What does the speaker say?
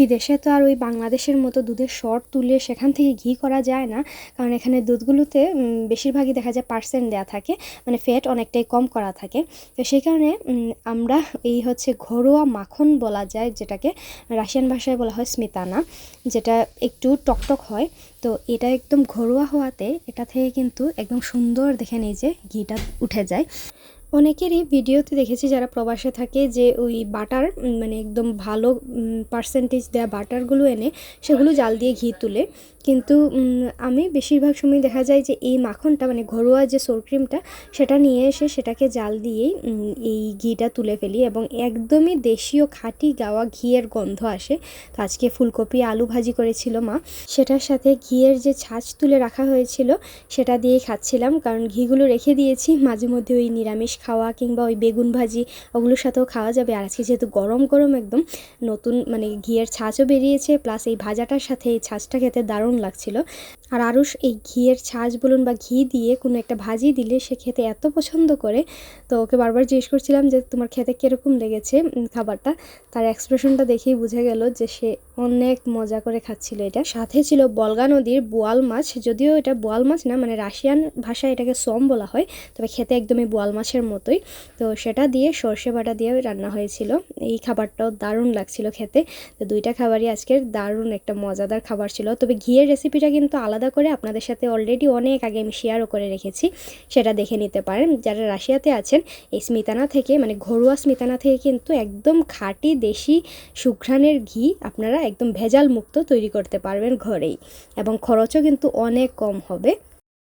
বিদেশে তো আর ওই বাংলাদেশের মতো দুধের শর্ট তুলে সেখান থেকে ঘি করা যায় না। কারণ এখানে দুধগুলোতে বেশিরভাগই দেখা যায় পার্সেন্ট দেওয়া থাকে মানে ফ্যাট অনেকটাই কম করা থাকে। তো সেই কারণে আমরা এই হচ্ছে ঘরোয়া মাখন বলা যায়, যেটাকে রাশিয়ান ভাষায় বলা হয় স্মিতানা, যেটা একটু টকটক হয়। তো এটা একদম ঘরোয়া হওয়াতে, এটা থেকে কিন্তু একদম সুন্দর দেখে নিয়ে যে ঘিটা উঠে যায়। অনেকেরই ভিডিওতে দেখেছি যারা প্রবাসে থাকে যে ওই বাটার মানে একদম ভালো পার্সেন্টেজ দেওয়া বাটারগুলো এনে সেগুলো জাল দিয়ে ঘি তুলে। কিন্তু আমি বেশিরভাগ সময় দেখা যায় যে এই মাখনটা মানে ঘরোয়া যে সোর ক্রিমটা সেটা নিয়ে এসে সেটাকে জাল দিয়েই এই ঘিটা তুলে ফেলি এবং একদমই দেশীয় খাঁটি গাওয়া ঘিয়ের গন্ধ আসে। তো আজকে ফুলকপি আলু ভাজি করেছিল মা। সেটার সাথে ঘিয়ের যে ছাঁচ তুলে রাখা হয়েছিল, সেটা দিয়েই খাচ্ছিলাম। কারণ ঘিগুলো রেখে দিয়েছি, মাঝে মধ্যে ওই নিরামিষ খাওয়া কিংবা ওই বেগুন ভাজি ওগুলোর সাথেও খাওয়া যাবে। আর আজকে যেহেতু গরম গরম একদম, নতুন মানে ঘিয়ের ছাঁচও বেরিয়েছে প্লাস এই ভাজাটার সাথে এই ছাঁচটা খেতে দারুণ লাগছিল। আর আরুষ, এই ঘিয়ের ছাঁচ বলুন বা ঘি দিয়ে কোনো একটা ভাজি দিলে সে খেতে এত পছন্দ করে। তো ওকে বারবার জিজ্ঞেস করছিলাম যে, তোমার খেতে কীরকম লেগেছে খাবারটা? তার এক্সপ্রেশনটা দেখেই বুঝে গেল যে, সে অনেক মজা করে খাচ্ছিল এটা। সাথে ছিল বলগা নদীর বোয়াল মাছ, যদিও এটা বোয়াল মাছ না মানে রাশিয়ান ভাষায় এটাকে সম বলা হয়, তবে খেতে একদমই বোয়াল মাছের মতোই। তো সেটা দিয়ে সর্ষে বাটা দিয়ে রান্না হয়েছিল। এই খাবারটাও দারুণ লাগছিল খেতে। তো দুইটা খাবারই আজকের দারুণ একটা মজাদার খাবার ছিল। তবে ঘিয়ের রেসিপিটা কিন্তু আলাদা করে আপনাদের সাথে অলরেডি অনেক আগে আমি শেয়ারও করে রেখেছি। সেটা দেখে নিতে পারেন। যারা রাশিয়াতে আছেন, এই স্মিতানা থেকে মানে ঘরোয়া স্মিতানা থেকে কিন্তু একদম খাঁটি দেশি সুঘ্রাণের ঘি আপনারা একদম ভেজাল মুক্ত তৈরি করতে পারবেন ঘরেই। এবং খরচও কিন্তু অনেক কম হবে।